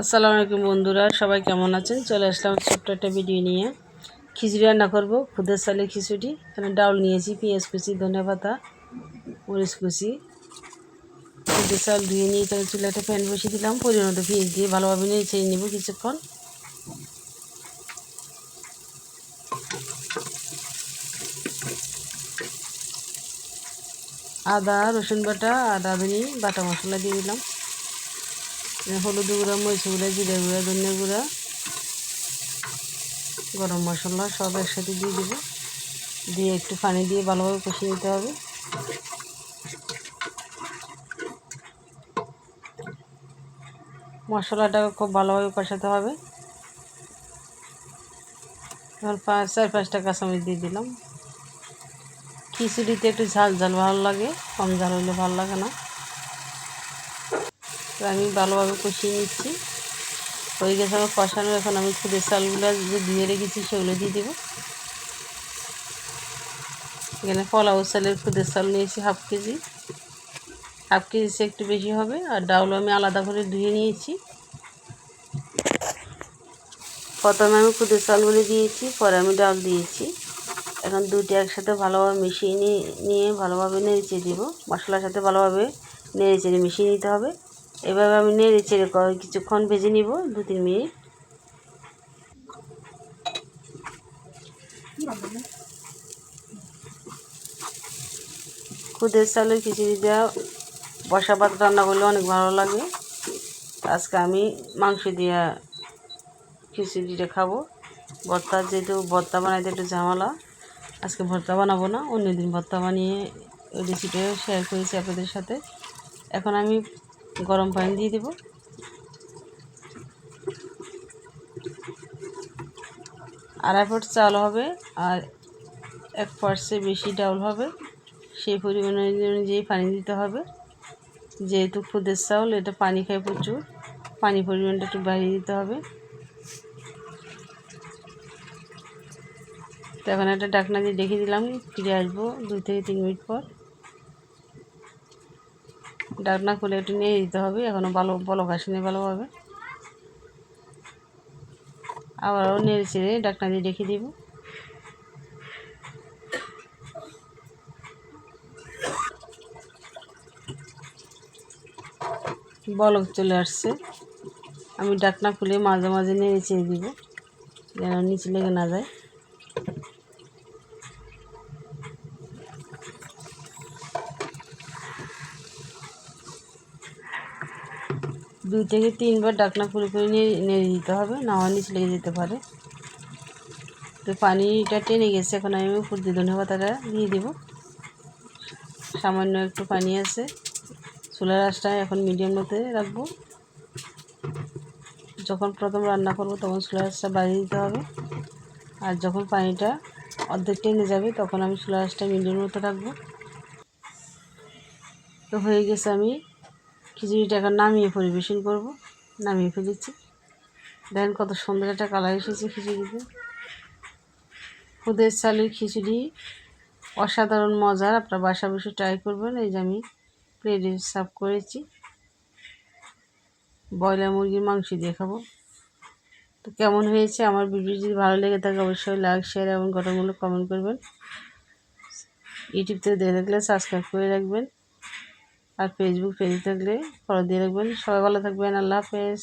আসসালামু আলাইকুম বন্ধুরা, সবাই কেমন আছেন? চলে আসলাম ছোট্ট একটা ভিডিও নিয়ে। খিচুড়ি রান্না করব, খুদের চালের খিচুড়ি। এখানে ডাউল নিয়েছি, পেঁয়াজ কুচি, ধনে পাতা, মরিচ কুচি। খুদের চাল ধুয়ে নিয়ে এখানে চুলাটা প্যান বসিয়ে দিলাম পরিমাণ মতো পেঁয়াজ দিয়ে ভালোভাবে নিয়ে ছেড়ে নেব কিছুক্ষণ। আদা, রসুন বাটা, আদা, ধনি বাটা মশলা দিয়ে দিলাম। হলুদ গুঁড়া মরিচ গুঁড়া, জিরা গুঁড়া, ধনিয়া গুঁড়া, গরম মশলা সব একসাথে দিয়ে দেবো। দিয়ে একটু পানি দিয়ে ভালোভাবে কষিয়ে নিতে হবে। মশলাটাকে খুব ভালোভাবে কষাতে হবে। এবার পাঁচ চার পাঁচটা কাঁচামরিচ দিয়ে দিলাম। খিচুড়িতে একটু ঝাল ঝাল ভালো লাগে, কম ঝাল হলে ভালো লাগে না। তো আমি ভালোভাবে কষিয়ে নিচ্ছি। হয়ে গেছে আমার কষানো। এখন আমি খুদের চালগুলো যে ধুয়ে রেখেছি সেগুলো দিয়ে দেবো। এখানে পোলাও চালের খুদের চাল নিয়েছি, হাফ কেজি। হাফ কেজি সে একটু বেশি হবে। আর ডাউল আমি আলাদা করে ধুয়ে নিয়েছি। প্রথমে আমি খুদের চালগুলো দিয়েছি, পরে আমি ডাল দিয়েছি। এখন দুটি একসাথে ভালোভাবে মিশিয়ে নিয়ে ভালোভাবে নেড়েচে দেবো। মশলার সাথে ভালোভাবে নেড়ে চেড়ে মিশিয়ে নিতে হবে। এভাবে আমি নেড়ে চেড়ে কিছুক্ষণ ভেজে নিব, দু তিন মিনিট। খুদের চালের খিচুড়ি দেওয়া, বসা ভাত রান্না করলে অনেক ভালো লাগে। আজকে আমি মাংস দিয়া খিচুড়িটা খাব। ভর্তা যেহেতু ভর্তা বানাইতে একটু ঝামেলা, আজকে ভর্তা বানাবো না, অন্যদিন ভর্তা বানিয়ে ওই রেসিপিটা শেয়ার করেছি আপনাদের সাথে। এখন আমি গরম পানি দিয়ে দেব। আড়াই ফুট চাল হবে আর এক পার্সে বেশি ডাউল হবে। সেই পরিমাণে অনুযায়ী পানি দিতে হবে। যেহেতু খুদের চাউল, এটা পানি খায় প্রচুর। পানি পরিমাণটা একটু বাড়িয়ে দিতে হবে। তো এখন একটা ডাকনা দিয়ে ডেকে দিলাম, ফিরে আসব দুই থেকে তিন মিনিট পর। ডাকনা খুলে একটু নিয়ে দিতে হবে এখনও ভালো বলক আসেনি ভালোভাবে। আবারও নেড়ে চেড়ে ডাকনা দিয়ে রেখে দিব। বলক চলে আসছে। আমি ডাকনা খুলে মাঝে মাঝে নেড়ে চেড়ে দিব, যেন নিচে লেগে না যায়। দুই থেকে তিনবার ডাকনা খুলে করে নিয়ে নেড়ে দিতে হবে, না হয় নিচে লেগে যেতে পারে। তো পানিটা টেনে গেছে, এখন আমি দিয়ে ধনে পাতাটা দিয়ে দেবো। সামান্য একটু পানি আছে। চুলার আঁচটা এখন মিডিয়াম মধ্যে রাখব। যখন প্রথম রান্না করব, তখন চুলার আঁচটা বাড়িয়ে দিতে হবে। আর যখন পানিটা অর্ধেক টেনে যাবে, তখন আমি চুলার আঁচটা মিডিয়াম মতো রাখব। তো হয়ে গেছে আমি খিচুড়িটা এখন নামিয়ে পরিবেশন করব, নামিয়ে ফেলেছি। দেখেন কত সুন্দর একটা কালার এসেছে খিচুড়িতে। খুদের চালের খিচুড়ি অসাধারণ মজার, আপনার বাসা বসে ট্রাই করবেন। এই যে আমি প্লেটে সার্ভ করেছি। ব্রয়লার মুরগির মাংস দিয়ে খাব। তো কেমন হয়েছে? আমার ভিডিও যদি ভালো লেগে থাকে, অবশ্যই লাইক শেয়ার এবং ঘটনাগুলো কমেন্ট করবেন। ইউটিউব থেকে দেখে থাকলে সাবস্ক্রাইব করে রাখবেন। আর ফেসবুক পেজ থাকলে ফলো দিয়ে রাখবেন। সবাই ভালো থাকবেন। আল্লাহ হাফেজ।